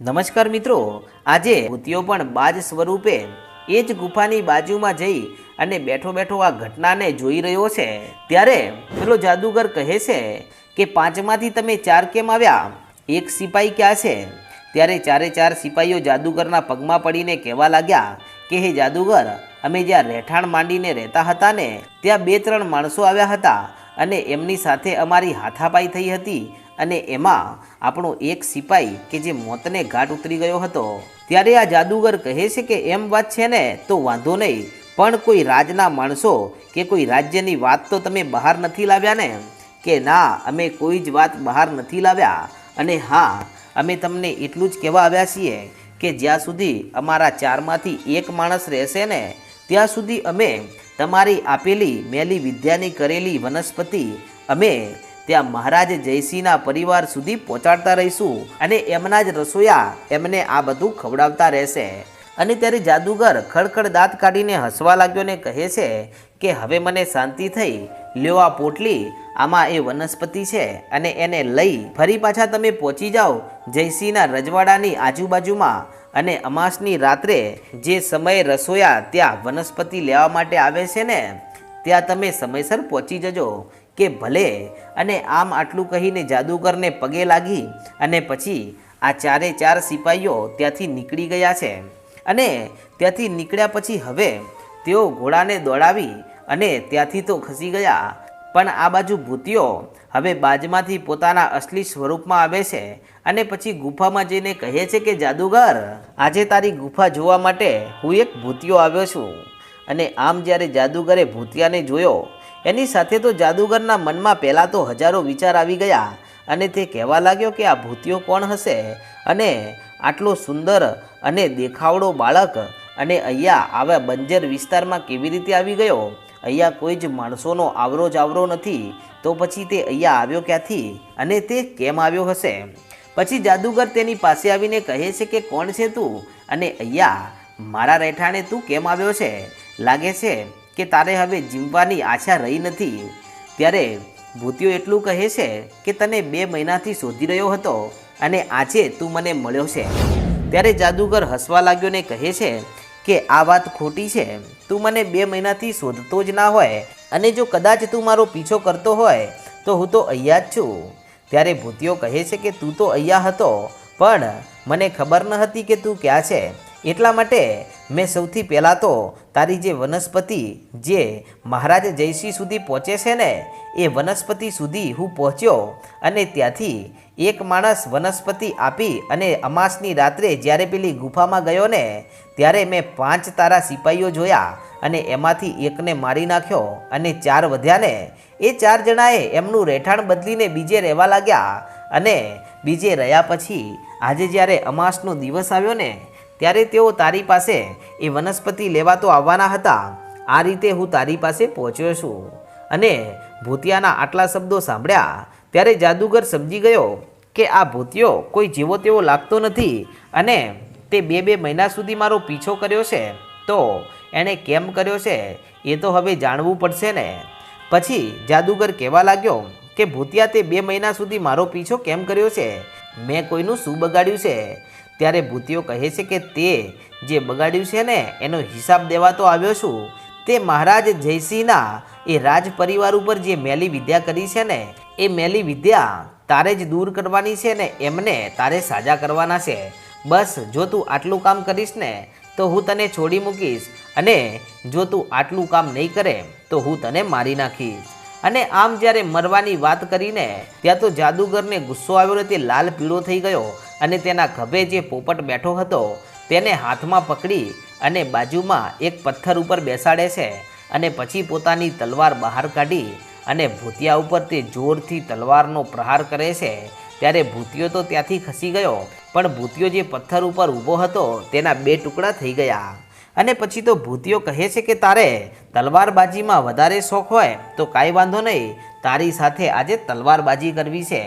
નમસ્કાર મિત્રો, આજે ભૂતિઓ પણ બાજ સ્વરૂપે એ જ ગુફાની બાજુમાં જઈ અને બેઠો બેઠો આ ઘટનાને જોઈ રહ્યો છે. ત્યારે પેલો જાદુગર કહે છે કે પાંચમાંથી તમે ચાર કેમ આવ્યા? એક સિપાઈ ક્યાં છે? ત્યારે ચારે ચાર સિપાઈઓ જાદુગરના પગમાં પડીને કહેવા લાગ્યા કે, હે જાદુગર, અમે જ્યાં રહેઠાણ માંડીને રહેતા હતા ને, ત્યાં બે ત્રણ માણસો આવ્યા હતા અને એમની સાથે અમારી હાથાપાઈ થઈ હતી અને એમાં આપણો એક સિપાઈ કે જે મોતને ઘાટ ઉતરી ગયો હતો, ત્યારે આ જાદુગર કહે છે કે એમ વાત છે ને, તો વાંધો નહીં. પણ કોઈ રાજના માણસો કે કોઈ રાજ્યની વાત તો તમે બહાર નથી લાવ્યા ને? કે ના, અમે કોઈ જ વાત બહાર નથી લાવ્યા. અને હા, અમે તમને એટલું જ કહેવા આવ્યા છીએ કે જ્યાં સુધી અમારા ચારમાંથી એક માણસ રહેશે ને, ત્યાં સુધી અમે તમારી આપેલી મેલી વિદ્યાની કરેલી વનસ્પતિ અમે ત્યાં મહારાજ જયસિંહના પરિવાર સુધી પહોંચાડતા રહીશું અને એમના જ રસોયા એમને આ બધું ખવડાવતા રહેશે. અને ત્યારે જાદુગર ખડખડ દાંત કાઢીને હસવા લાગ્યો ને કહે છે કે, હવે મને શાંતિ થઈ. લ્યો આ પોટલી. આમાં એ વનસ્પતિ છે અને એને લઈ ફરી પાછા તમે પહોંચી જાઓ જયસિંહના રજવાડાની આજુબાજુમાં. અને અમાસની રાત્રે જે સમયે રસોયા ત્યાં વનસ્પતિ લેવા માટે આવે છે ને, ત્યાં તમે સમયસર પહોંચી જજો. કે ભલે અને આમ આટલું કહીને જાદુગરને પગે લાગી અને પછી આ ચારે ચાર સિપાહીઓ ત્યાંથી નીકળી ગયા છે. અને ત્યાંથી નીકળ્યા પછી હવે તેઓ ઘોડાને દોડાવી અને ત્યાંથી તો ખસી ગયા. પણ આ બાજુ ભૂતિયો હવે બાજમાંથી પોતાના અસલી સ્વરૂપમાં આવે છે અને પછી ગુફામાં જઈને કહે છે કે, જાદુગર, આજે તારી ગુફા જોવા માટે હું એક ભૂતિયો આવ્યો છું. અને આમ જ્યારે જાદુગરે ભૂતિયાને જોયો એની સાથે તો જાદુગરના મનમાં પહેલાં તો હજારો વિચાર આવી ગયા અને તે કહેવા લાગ્યો કે આ ભૂતિયો કોણ હશે? અને આટલો સુંદર અને દેખાવડો બાળક અને અહીંયા આવા બંજર વિસ્તારમાં કેવી રીતે આવી ગયો? અહીંયા કોઈ જ માણસોનો આવરો જ આવરો નથી. તો પછી તે અહીંયા આવ્યો ક્યાંથી? અને તે કેમ આવ્યો હશે? પછી જાદુગર તેની પાસે આવીને કહે છે કે કોણ છે તું? અને અહીંયા, મારા રહેઠાણે તું કેમ આવ્યો છે? લાગે છે કે તારે હવે જીવવાની આશા રહી નથી? ત્યારે ભૂતિઓ એટલું કહે છે કે તને બે મહિનાથી શોધી રહ્યો હતો અને આજે તું મને મળ્યો છે. ત્યારે જાદુગર હસવા લાગ્યો ને કહે છે કે, આ વાત ખોટી છે. તું મને બે મહિનાથી શોધતો જ ના હોય અને જો કદાચ તું મારો પીછો કરતો હોય, તો હું તો અહીંયા જ છું. ત્યારે ભૂતિઓ કહે છે કે, તું તો અહીંયા હતો, પણ મને ખબર ન હતી કે તું ક્યાં છે. એટલા માટે મેં સૌથી પહેલાં તો તારી જે વનસ્પતિ જે મહારાજ જયસિંહ સુધી પહોંચે છે ને, એ વનસ્પતિ સુધી હું પહોંચ્યો અને ત્યાંથી એક માણસ વનસ્પતિ આપી અને અમાસની રાત્રે જ્યારે પેલી ગુફામાં ગયો ને, ત્યારે મેં પાંચ તારા સિપાહીઓ જોયા અને એમાંથી એકને મારી નાખ્યો અને ચાર વધ્યા ને. એ ચાર જણાએ એમનું રહેઠાણ બદલીને બીજે રહેવા લાગ્યા અને બીજે રહ્યા પછી આજે જ્યારે અમાસનો દિવસ આવ્યો ને ત્યારે તેઓ તારી પાસે એ વનસ્પતિ લેવા તો આવવાના હતા. આ રીતે હું તારી પાસે પહોંચ્યો છું. અને ભૂતિયાના આટલા શબ્દો સાંભળ્યા ત્યારે જાદુગર સમજી ગયો કે આ ભૂતિયો કોઈ જેવો તેવો લાગતો નથી અને તે બે બે મહિના સુધી મારો પીછો કર્યો છે. તો એણે કેમ કર્યો છે એ તો હવે જાણવું પડશે ને. પછી જાદુગર કહેવા લાગ્યો કે ભૂતિયા તે બે મહિના સુધી મારો પીછો કેમ કર્યો છે? મેં કોઈનું શું બગાડ્યું છે? ત્યારે ભૂતિઓ કહે છે કે તે જે બગાડ્યું છે ને, એનો હિસાબ દેવા તો આવ્યો છું. તે મહારાજ જયસિંહના એ રાજ પરિવાર ઉપર જે મેલી વિદ્યા કરી છે ને, એ મેલી વિદ્યા તારે જ દૂર કરવાની છે ને, એમને તારે સાજા કરવાના છે. બસ, જો તું આટલું કામ કરીશ ને, તો હું તને છોડી મૂકીશ અને જો તું આટલું કામ નહીં કરે, તો હું તને મારી નાખીશ. અને આમ જ્યારે મરવાની વાત કરીને, ત્યાં તો જાદુગરને ગુસ્સો આવ્યો ને, તે લાલ પીળો થઈ ગયો. અને તેના ખભે જે પોપટ બેઠો હતો, તેને હાથમાં પકડી અને બાજુમાં એક પથ્થર ઉપર બેસાડે છે અને પછી પોતાની તલવાર બહાર કાઢી અને ભૂતિયા ઉપર તે જોરથી તલવારનો પ્રહાર કરે છે. ત્યારે ભૂતિયો તો ત્યાંથી ખસી ગયો, પણ ભૂતિયો જે પથ્થર ઉપર ઊભો હતો તેના બે ટુકડા થઈ ગયા. અને પછી તો ભૂતિયો કહે છે કે, તારે તલવારબાજીમાં વધારે શોખ હોય તો કાંઈ વાંધો નહીં, તારી સાથે આજે તલવારબાજી કરવી છે.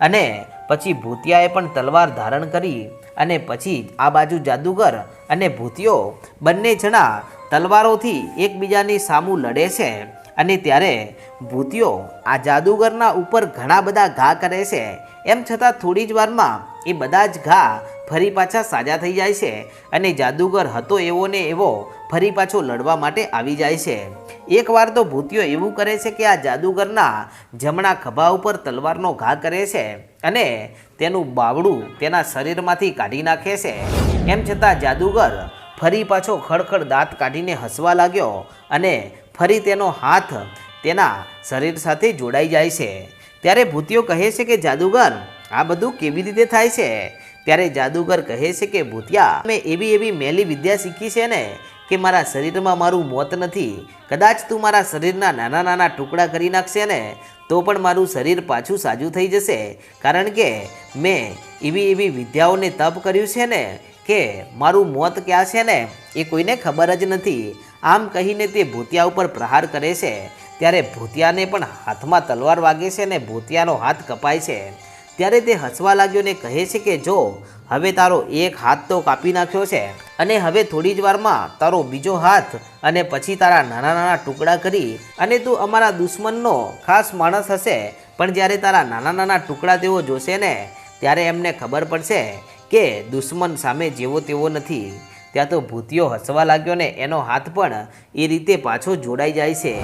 અને પછી ભૂતિયાએ પણ તલવાર ધારણ કરી અને પછી આ બાજુ જાદુગર અને ભૂતિયો બંને જણા તલવારોથી એકબીજાની સામું લડે છે અને ત્યારે ભૂતિયો આ જાદુગરના ઉપર ઘણા બધા ઘા કરે છે. એમ છતાં થોડી જ વારમાં એ બધા જ ઘા ફરી પાછા સાજા થઈ જાય છે અને જાદુગર હતો એવો ને એવો ફરી પાછો લડવા માટે આવી જાય છે. એકવાર તો ભૂતિયો એવું કરે છે કે આ જાદુગરના જમણા ખભા ઉપર તલવારનો ઘા કરે છે અને તેનું બાવડું તેના શરીરમાંથી કાઢી નાખે છે. એમ છતાં જાદુગર ફરી પાછો ખડખડ દાંત કાઢીને હસવા લાગ્યો અને ફરી તેનો હાથ તેના શરીર સાથે જોડાઈ જાય છે. ત્યારે ભૂતિયો કહે છે કે જાદુગર, આ બધું કેવી રીતે થાય છે? ત્યારે જાદુગર કહે છે કે, ભૂતિયા, મેં એવી એવી મેલી વિદ્યા શીખી છે ને કે મારા શરીરમાં મારું મોત નથી, કદાચ તું મારા શરીરના નાના નાના ટુકડા કરી નાખશે ને, તો પણ મારું શરીર પાછું સાજું થઈ જશે. કારણ કે મેં એવી એવી વિદ્યાઓને તપ કર્યું છે ને, કે મારું મોત ક્યાં છે ને, એ કોઈને ખબર જ નથી. આમ કહીને તે ભૂતિયા ઉપર પ્રહાર કરે છે. ત્યારે ભૂતિયાને પણ હાથમાં તલવાર વાગે છે ને, ભૂતિયાનો હાથ કપાય છે. ત્યારે તે હસવા લાગ્યો ને કહે છે કે, જો, હવે તારો એક હાથ તો કાપી નાખ્યો છે અને હવે થોડી જ વારમાં તારો બીજો હાથ અને પછી તારા નાના નાના ટુકડા કરી અને તું અમારા દુશ્મનનો ખાસ માણસ હશે. પણ જ્યારે તારા નાના નાના ટુકડા તેઓ જોશે ને, ત્યારે એમને ખબર પડશે કે દુશ્મન સામે જેવો તેવો નથી. ત્યાં તો ભૂતિયો હસવા લાગ્યો ને, એનો હાથ પણ એ રીતે પાછો જોડાઈ જાય છે.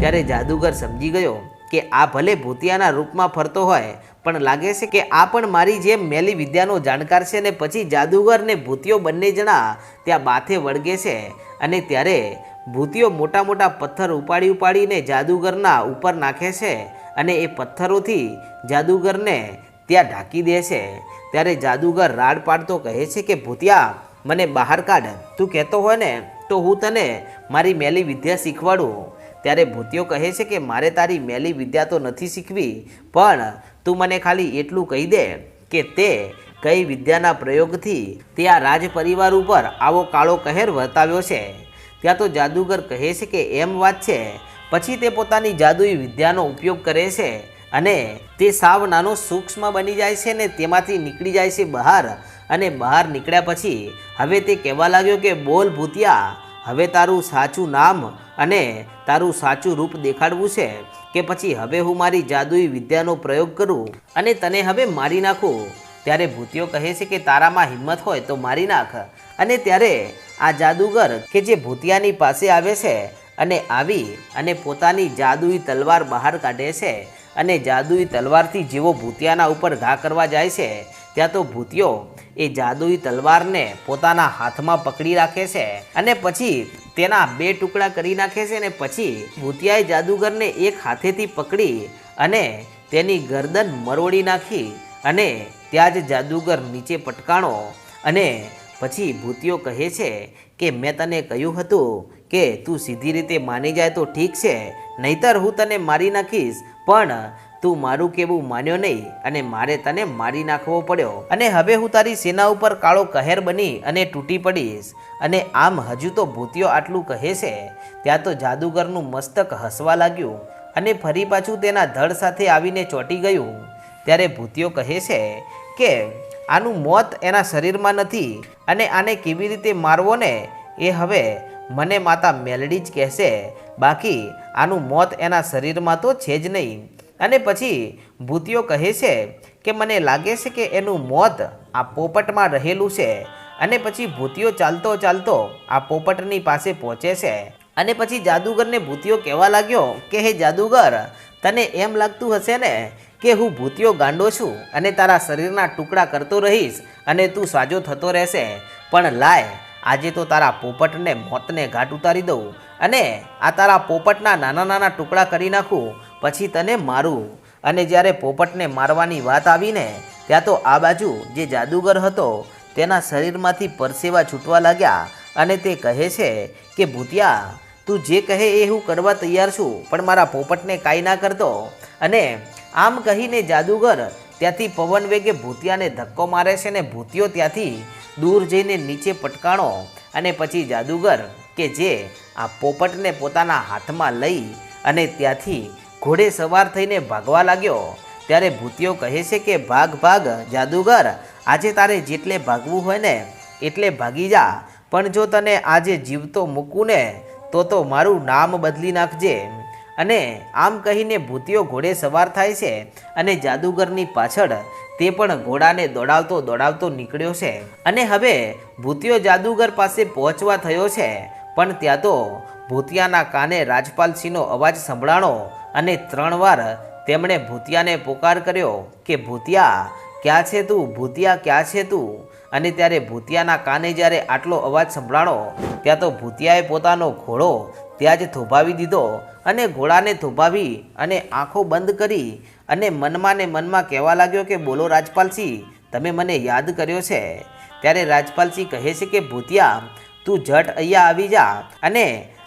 ત્યારે જાદુગર સમજી ગયો કે આ ભલે ભૂતિયાના રૂપમાં ફરતો હોય, પણ લાગે છે કે આ પણ મારી જેમ મેલી વિદ્યાનો જાણકાર છે ને પછી જાદુગર ને ભૂતિયો બંને જણા ત્યાં બાથે વળગે છે. અને ત્યારે ભૂતિયો મોટા મોટા પથ્થર ઉપાડી ઉપાડીને જાદુગરના ઉપર નાખે છે અને એ પથ્થરોથી જાદુગરને ત્યાં ઢાંકી દે છે. ત્યારે જાદુગર રાડ પાડતો કહે છે કે, ભૂતિયા, મને બહાર કાઢ. તું કહેતો હોય ને, તો હું તને મારી મેલી વિદ્યા શીખવાડું. ત્યારે ભૂતિયો કહે છે કે મારે તારી મેલી વિદ્યા તો નથી શીખવી, પણ તું મને ખાલી એટલું કહી દે કે તે કઈ વિદ્યાના પ્રયોગથી તે આ રાજ પરિવાર ઉપર આવો કાળો કહેર વર્તાવ્યો છે. ત્યાં તો જાદુગર કહે છે કે એમ વાત છે, પછી તે પોતાની જાદુઈ વિદ્યાનો ઉપયોગ કરે છે અને તે સાવ નાનો સૂક્ષ્મ બની જાય છે ને તેમાંથી નીકળી જાય છે બહાર અને બહાર નીકળ્યા પછી હવે તે કહેવા લાગ્યો કે બોલ ભૂતિયા હવે તારું સાચું નામ અને તારું સાચું રૂપ દેખાડવું છે કે પછી હવે હું મારી જાદુઈ વિદ્યાનો પ્રયોગ કરું અને તને હવે મારી નાખું? ત્યારે ભૂતિયો કહે છે કે તારામાં હિંમત હોય તો મારી નાખ. અને ત્યારે આ જાદુગર કે જે ભૂતિયાની પાસે આવે છે અને આવી અને પોતાની જાદુઈ તલવાર બહાર કાઢે છે અને જાદુઈ તલવારથી જેવો ભૂતિયાના ઉપર ઘા કરવા જાય છે, ત્યાં તો ભૂતિયો એ જાદુઈ તલવારને પોતાના હાથમાં પકડી રાખે છે અને પછી તેના બે ટુકડા કરી નાખે છે અને પછી ભૂતિયાએ જાદુગરને એક હાથેથી પકડી અને તેની ગરદન મરોડી નાખી અને ત્યાં જ જાદુગર નીચે પટકાણો અને પછી ભૂતિયો કહે છે કે, મેં તને કહ્યું હતું કે તું સીધી રીતે માની જાય તો ઠીક છે, નહીતર હું તને મારી નાખીશ પણ તું મારું કેવું માન્યો નહીં અને મારે તને મારી નાખવો પડ્યો. અને હવે હું તારી સેના ઉપર કાળો કહેર બની અને તૂટી પડીશ. અને આમ હજુ તો ભૂતિયો આટલું કહે છે. ત્યાં તો જાદુગરનું મસ્તક હસવા લાગ્યું અને ફરી પાછું તેના ધડ સાથે આવીને ચોંટી ગયું. ત્યારે ભૂતિયો કહે છે કે, આનું મોત એના શરીરમાં નથી અને આને કેવી રીતે મારવો ને? એ હવે મને માતા મેલડી જ કહેશે, બાકી આનું મોત એના શરીરમાં તો છે જ નહીં. અને પછી ભૂતિયો કહે છે કે, મને લાગે છે કે એનું મોત આ પોપટમાં રહેલું છે. અને પછી ભૂતિયો ચાલતો ચાલતો આ પોપટની પાસે પહોંચે છે. અને પછી જાદુગરને ભૂતિયો કહેવા લાગ્યો કે, હે જાદુગર, તને એમ લાગતું હશે ને કે હું ભૂતિયો ગાંડો છું અને તારા શરીરના ટુકડા કરતો રહીશ અને તું સાજો થતો રહેશે. પણ લાય આજે તો તારા પોપટને મોતને ઘાટ ઉતારી દઉં અને આ તારા પોપટના નાના નાના ટુકડા કરી નાખું, પછી તને મારું. અને જ્યારે પોપટને મારવાની વાત આવીને ત્યાં તો આ બાજુ જે જાદુગર હતો તેના શરીરમાંથી પરસેવા છૂટવા લાગ્યા અને તે કહે છે કે, ભૂતિયા, તું જે કહે એ હું કરવા તૈયાર છું, પણ મારા પોપટને કાંઈ ના કરતો. અને આમ કહીને જાદુગર ત્યાંથી પવન વેગે ભૂતિયાને ધક્કો મારે છે ને ભૂતિયો ત્યાંથી દૂર જઈને નીચે પટકાણો અને પછી જાદુગર કે જે આ પોપટને પોતાના હાથમાં લઈ અને ત્યાંથી ઘોડે સવાર થઈને ભાગવા લાગ્યો. ત્યારે ભૂતિયો કહે છે કે, ભાગ ભાગ, જાદુગર, આજે તારે જેટલે ભાગવું હોય ને એટલે ભાગી જા. પણ જો તને આજે જીવતો મૂકું ને, તો તો મારું નામ બદલી નાખજે. અને આમ કહીને ભૂતિયો ઘોડે સવાર થાય છે અને જાદુગરની પાછળ તે પણ ઘોડાને દોડાવતો દોડાવતો નીકળ્યો છે. અને હવે ભૂતિયો જાદુગર પાસે પહોંચવા થયો છે. પણ ત્યાં તો ભૂતિયાના કાને રાજપાલસિંહનો અવાજ સંભળાણો અને ત્રણ વાર તેમણે ભૂતિયાને પોકાર કર્યો કે, ભૂતિયા, ક્યાં છે તું? ભૂતિયા, ક્યાં છે તું? અને ત્યારે ભૂતિયાના કાને જ્યારે આટલો અવાજ સંભળાણો, ત્યાં તો ભૂતિયાએ પોતાનો ઘોડો ત્યાં જ થોભાવી દીધો અને ઘોડાને થોભાવી અને આંખો બંધ કરી અને મનમાં ને મનમાં કહેવા લાગ્યો કે, બોલો રાજપાલસિંહ તમે મને યાદ કર્યો છે. ત્યારે રાજપાલસિંહ કહે છે કે, ભૂતિયા, તું જટ અહીંયા આવી જા અને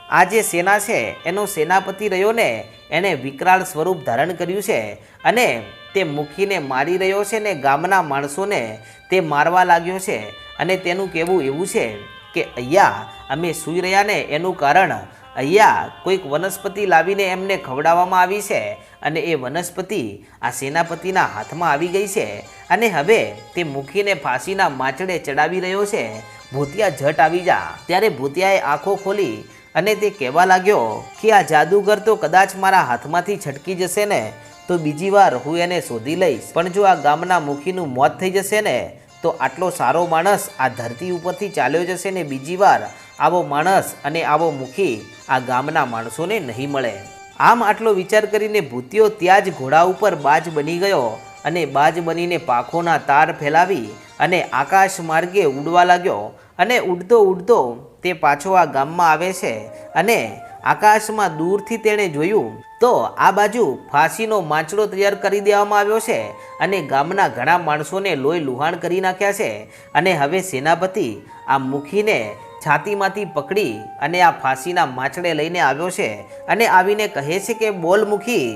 આ જે સેના છે, એનો સેનાપતિ રહ્યો ને, એણે વિકરાળ સ્વરૂપ ધારણ કર્યું છે અને તે મૂકીને મારી રહ્યો છે ને ગામના માણસોને તે મારવા લાગ્યો છે. અને તેનું કહેવું એવું છે કે અહીંયા અમે સૂઈ રહ્યા ને એનું કારણ અહીંયા કોઈક વનસ્પતિ લાવીને એમને ખવડાવવામાં આવી છે. અને એ વનસ્પતિ આ સેનાપતિના હાથમાં આવી ગઈ છે. અને હવે તે મૂકીને ફાંસીના માચડે ચડાવી રહ્યો છે. ભૂતિયા જટ આવી જા. ત્યારે ભૂતિયાએ આંખો ખોલી અને તે કહેવા લાગ્યો કે, આ જાદુગર તો કદાચ મારા હાથમાંથી છટકી જશે ને. તો બીજી વાર હું એને શોધી લઈશ. પણ જો આ ગામના મુખીનું મોત થઈ જશે ને, તો આટલો સારો માણસ આ ધરતી ઉપરથી ચાલ્યો જશે ને બીજી વાર, આવો માણસ અને આવો મુખી આ ગામના માણસોને નહીં મળે. આમ આટલો વિચાર કરીને ભૂતિયો ત્યાં જ ઘોડા ઉપર બાજ બની ગયો અને બાજ બનીને પાંખોના તાર ફેલાવી અને આકાશ માર્ગે ઉડવા લાગ્યો અને ઉડતો ઉડતો તે પાછો આ ગામમાં આવે છે અને આકાશમાં દૂરથી તેણે જોયું તો આ બાજુ ફાંસીનો માંચડો તૈયાર કરી દેવામાં આવ્યો છે અને ગામના ઘણા માણસોને લોહી લુહાણ કરી નાખ્યા છે અને હવે સેનાપતિ આ મુખીને છાતીમાંથી પકડી અને આ ફાંસીના માછડે લઈને આવ્યો છે અને આવીને કહે છે કે, બોલ મુખી,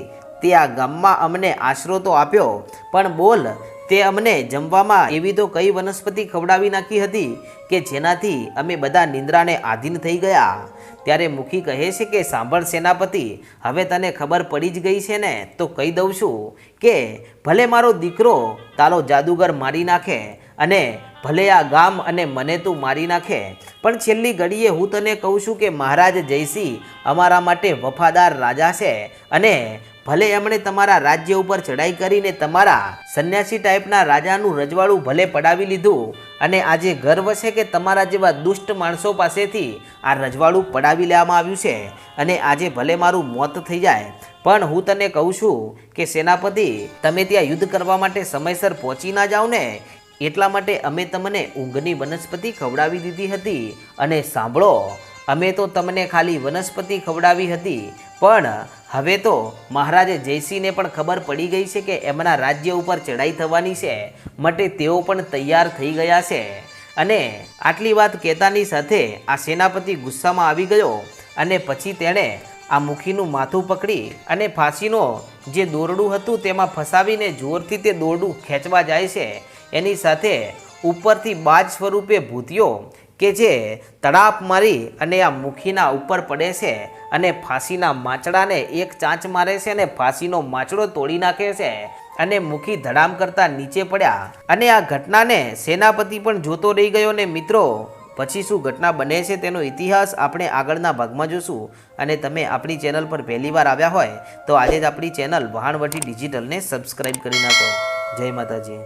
તે આ ગામમાં અમને આશરો તો આપ્યો, પણ બોલ તે અમને જમવામાં એવી તો કઈ વનસ્પતિ ખવડાવી નાખી હતી કે જેનાથી અમે બધા નિંદ્રાને આધીન થઈ ગયા. ત્યારે મુખી કહે છે કે, સાંભળ સેનાપતિ, હવે તને ખબર પડી જ ગઈ છે ને, તો કહી દઉં છું કે, ભલે મારો દીકરો તારો જાદુગર મારી નાખે અને ભલે આ ગામ અને મને તું મારી નાખે, પણ છેલ્લી ઘડીએ હું તને કહું છું કે મહારાજ જયસિંહ અમારા માટે વફાદાર રાજા છે અને ભલે એમણે તમારા રાજ્ય ઉપર ચડાઈ કરીને તમારા સંન્યાસી ટાઈપના રાજાનું રજવાડું ભલે પડાવી લીધું અને આજે ગર્વ છે કે તમારા જેવા દુષ્ટ માણસો પાસેથી આ રજવાડું પડાવી લેવામાં આવ્યું છે અને આજે ભલે મારું મોત થઈ જાય, પણ હું તને કહું છું કે સેનાપતિ, તમે ત્યાં યુદ્ધ કરવા માટે સમયસર પહોંચી ના જાઓ ને. એટલા માટે અમે તમને ઊંઘની વનસ્પતિ ખવડાવી દીધી હતી અને સાંભળો અમે તો તમને ખાલી વનસ્પતિ ખવડાવી હતી, પણ હવે તો મહારાજે જયસિંહને પણ ખબર પડી ગઈ છે કે એમના રાજ્ય ઉપર ચડાઈ થવાની છે, માટે તેઓ પણ તૈયાર થઈ ગયા છે. અને આટલી વાત કહેતાની સાથે આ સેનાપતિ ગુસ્સામાં આવી ગયો અને પછી તેણે આ મુખીનું માથું પકડી અને ફાંસીનો જે દોરડું હતું તેમાં ફસાવીને જોરથી તે દોરડું ખેંચવા જાય છે. એની સાથે ઉપરથી બાજ સ્વરૂપે ભૂતિયો કે જે તડાપ મારી અને આ મુખીના ઉપર પડે છે અને ફાંસીના માચડાને એક ચાંચ મારે છે અને ફાંસીનો માચડો તોડી નાખે છે અને મુખી ધડામ કરતા નીચે પડ્યા અને આ ઘટનાને સેનાપતિ પણ જોતો રહી ગયો ને મિત્રો. પછી શું ઘટના બને છે તેનો ઇતિહાસ આપણે આગળના ભાગમાં જોશું અને તમે આપણી ચેનલ પર પહેલી વાર આવ્યા હોય તો આજે જ આપણી ચેનલ વહાણવટી ડિજિટલને સબસ્ક્રાઈબ કરી નાખો. જય માતાજી.